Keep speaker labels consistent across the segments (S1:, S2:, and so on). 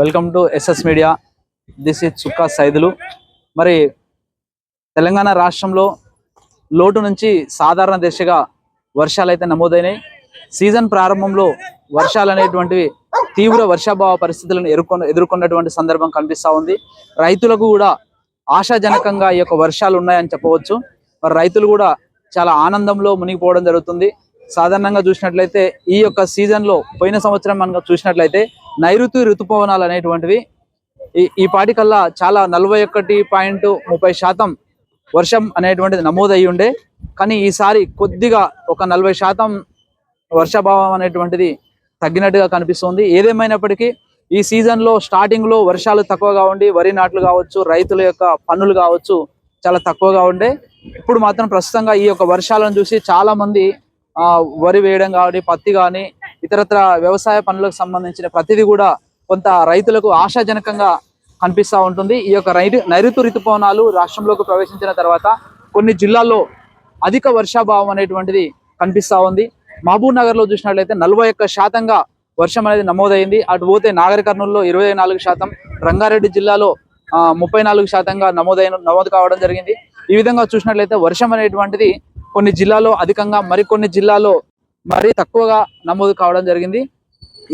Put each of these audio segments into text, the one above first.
S1: Welcome to SS media this is Sukka Saidulu మరి తెలంగాణ రాష్ట్రంలో లోటు నుంచి సాధారణ దిశగా వర్షాలు అయితే నమోదైనాయి. సీజన్ ప్రారంభంలో వర్షాలు అనేటువంటివి తీవ్ర వర్షాభావ పరిస్థితులను ఎదుర్కొన్న ఎదుర్కొన్నటువంటి సందర్భం కనిపిస్తా ఉంది. రైతులకు కూడా ఆశాజనకంగా ఈ యొక్క వర్షాలు ఉన్నాయని చెప్పవచ్చు. మరి రైతులు కూడా చాలా ఆనందంలో మునిగిపోవడం జరుగుతుంది. సాధారణంగా చూసినట్లయితే ఈ యొక్క సీజన్లో పోయిన సంవత్సరం మనం చూసినట్లయితే నైరుతి ఋతుపవనాలు అనేటువంటివి ఈ ఈ పాటికల్లా చాలా నలభై ఒకటి పాయింట్ ముప్పై శాతం వర్షం అనేటువంటిది నమోదయ్యి ఉండే. కానీ ఈసారి కొద్దిగా ఒక నలభై శాతం వర్షాభావం అనేటువంటిది తగ్గినట్టుగా కనిపిస్తుంది. ఏదేమైనప్పటికీ ఈ సీజన్లో స్టార్టింగ్లో వర్షాలు తక్కువగా ఉండి వరి నాట్లు కావచ్చు రైతుల యొక్క పన్నులు కావచ్చు చాలా తక్కువగా ఉండే. ఇప్పుడు మాత్రం ప్రస్తుతంగా ఈ యొక్క వర్షాలను చూసి చాలా మంది వరి వేయడం కానీ పత్తి కానీ ఇతరత్ర వ్యవసాయ పనులకు సంబంధించిన ప్రతిదీ కూడా కొంత రైతులకు ఆశాజనకంగా కనిపిస్తూ ఉంటుంది. ఈ యొక్క రైతు నైరుతు ఋతుపవనాలు రాష్ట్రంలోకి ప్రవేశించిన తర్వాత కొన్ని జిల్లాల్లో అధిక వర్షాభావం అనేటువంటిది కనిపిస్తా ఉంది. మహబూబ్ నగర్లో చూసినట్లయితే నలభై ఒక్క శాతంగా వర్షం అనేది నమోదైంది. అటు పోతే నాగర్ కర్నూలులో ఇరవై నాలుగు శాతం రంగారెడ్డి జిల్లాలో ఆ, ముప్పై నాలుగు శాతంగా నమోదైన నమోదు కావడం జరిగింది. ఈ విధంగా చూసినట్లయితే వర్షం అనేటువంటిది కొన్ని జిల్లాలో అధికంగా మరికొన్ని జిల్లాలో మరీ తక్కువగా నమోదు కావడం జరిగింది.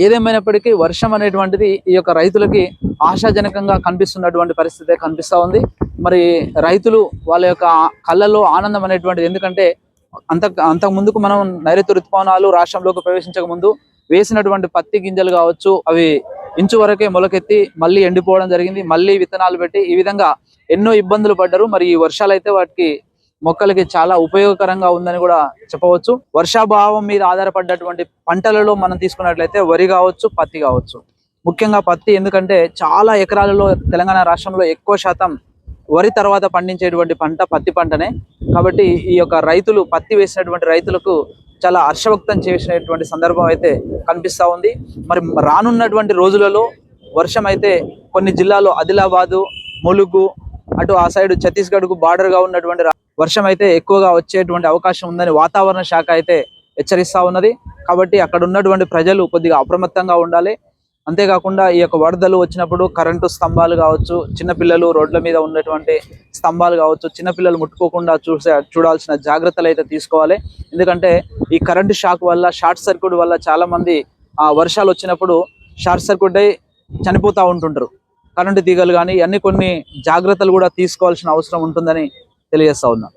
S1: ఏదేమైనప్పటికీ వర్షం అనేటువంటిది ఈ యొక్క రైతులకి ఆశాజనకంగా కనిపిస్తున్నటువంటి పరిస్థితి కనిపిస్తా ఉంది. మరి రైతులు వాళ్ళ యొక్క కళ్ళల్లో ఆనందం అనేటువంటిది ఎందుకంటే అంత అంతకు ముందుకు మనం నైరుతి ఋతుపవనాలు రాష్ట్రంలోకి ప్రవేశించక ముందు వేసినటువంటి పత్తి గింజలు కావచ్చు అవి ఇంచు వరకే మొలకెత్తి మళ్ళీ ఎండిపోవడం జరిగింది. మళ్ళీ విత్తనాలు పెట్టి ఈ విధంగా ఎన్నో ఇబ్బందులు పడ్డారు. మరి ఈ వర్షాలు అయితే వాటికి మొక్కలకి చాలా ఉపయోగకరంగా ఉందని కూడా చెప్పవచ్చు. వర్షాభావం మీద ఆధారపడ్డటువంటి పంటలలో మనం తీసుకున్నట్లయితే వరి కావచ్చు పత్తి కావచ్చు. ముఖ్యంగా పత్తి ఎందుకంటే చాలా ఎకరాలలో తెలంగాణ రాష్ట్రంలో ఎక్కువ శాతం వరి తర్వాత పండించేటువంటి పంట పత్తి పంటనే. కాబట్టి ఈ యొక్క రైతులు పత్తి వేసినటువంటి రైతులకు చాలా హర్షవ్యక్తం చేసినటువంటి సందర్భం అయితే కనిపిస్తా ఉంది. మరి రానున్నటువంటి రోజులలో వర్షం అయితే కొన్ని జిల్లాలో ఆదిలాబాదు ములుగు అటు ఆ సైడ్ ఛత్తీస్గఢ్కు కు బార్డర్గా ఉన్నటువంటి వర్షం అయితే ఎక్కువగా వచ్చేటువంటి అవకాశం ఉందని వాతావరణ శాఖ అయితే హెచ్చరిస్తా ఉన్నది. కాబట్టి అక్కడ ఉన్నటువంటి ప్రజలు కొద్దిగా అప్రమత్తంగా ఉండాలి. అంతేకాకుండా ఈ యొక్క వరదలు వచ్చినప్పుడు కరెంటు స్తంభాలు కావచ్చు చిన్నపిల్లలు రోడ్ల మీద ఉన్నటువంటి స్తంభాలు కావచ్చు చిన్నపిల్లలు ముట్టుకోకుండా చూసే చూడాల్సిన జాగ్రత్తలు అయితే తీసుకోవాలి. ఎందుకంటే ఈ కరెంటు షాక్ వల్ల షార్ట్ సర్క్యూట్ వల్ల చాలా మంది ఆ వర్షాలు వచ్చినప్పుడు షార్ట్ సర్క్యూట్ అయి చనిపోతూ ఉంటుంటారు కరెంటు తీగలు కానీ అన్ని కొన్ని జాగ్రత్తలు కూడా తీసుకోవాల్సిన అవసరం ఉంటుందని తెలియజేస్తా ఉన్నా.